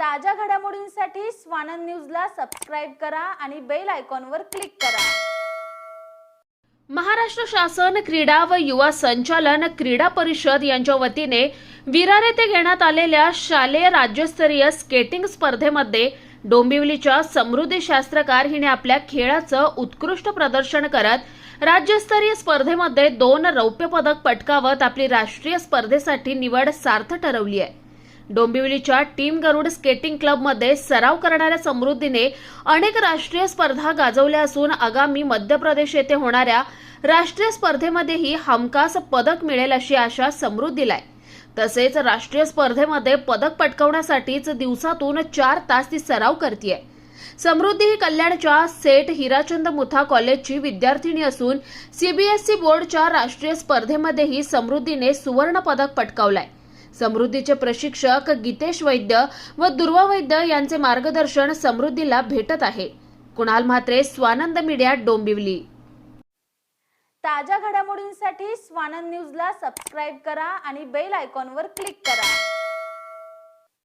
ताज्या घडामोडींसाठी स्वानंद न्यूजला सबस्क्राईब करा आणि बेल आयकॉनवर क्लिक करा. महाराष्ट्र शासन क्रीडा व युवा संचालन क्रीडा परिषद यांच्या वतीने विरार येथे घेण्यात आलेल्या शालेय राज्यस्तरीय स्केटिंग स्पर्धेमध्ये डोंबिवलीच्या समृद्धी शास्त्रकार हिने आपल्या खेळाचं उत्कृष्ट प्रदर्शन करत राज्यस्तरीय स्पर्धेमध्ये दोन रौप्य पदक पटकावत आपली राष्ट्रीय स्पर्धेसाठी निवड सार्थ ठरवली आहे. डोंबिवलीच्या टीम गरुड स्केटिंग क्लबमध्ये सराव करणाऱ्या समृद्धीने अनेक राष्ट्रीय स्पर्धा गाजवल्या असून आगामी मध्य प्रदेश येथे होणाऱ्या राष्ट्रीय स्पर्धेमध्येही हमखास पदक मिळेल अशी आशा समृद्धीला आहे तसेच राष्ट्रीय स्पर्धेमध्ये पदक पटकवण्यासाठीच दिवसातून चार तास ती सराव करते समृद्धी ही कल्याणच्या सेठ हिराचंद मुथा कॉलेजची विद्यार्थिनी असून सीबीएसई बोर्डच्या राष्ट्रीय स्पर्धेमध्येही समृद्धीने सुवर्ण पदक पटकावलाय. समृद्धीचे प्रशिक्षक गीतेश वैद्य व दुर्वा वैद्य यांचे मार्गदर्शन समृद्धीला भेटत आहे. कुणाल म्हात्रे स्वानंद मीडिया डोंबिवली. ताज्या घडामोडींसाठी स्वानंद न्यूजला सबस्क्राईब करा आणि बेल आयकॉनवर क्लिक करा.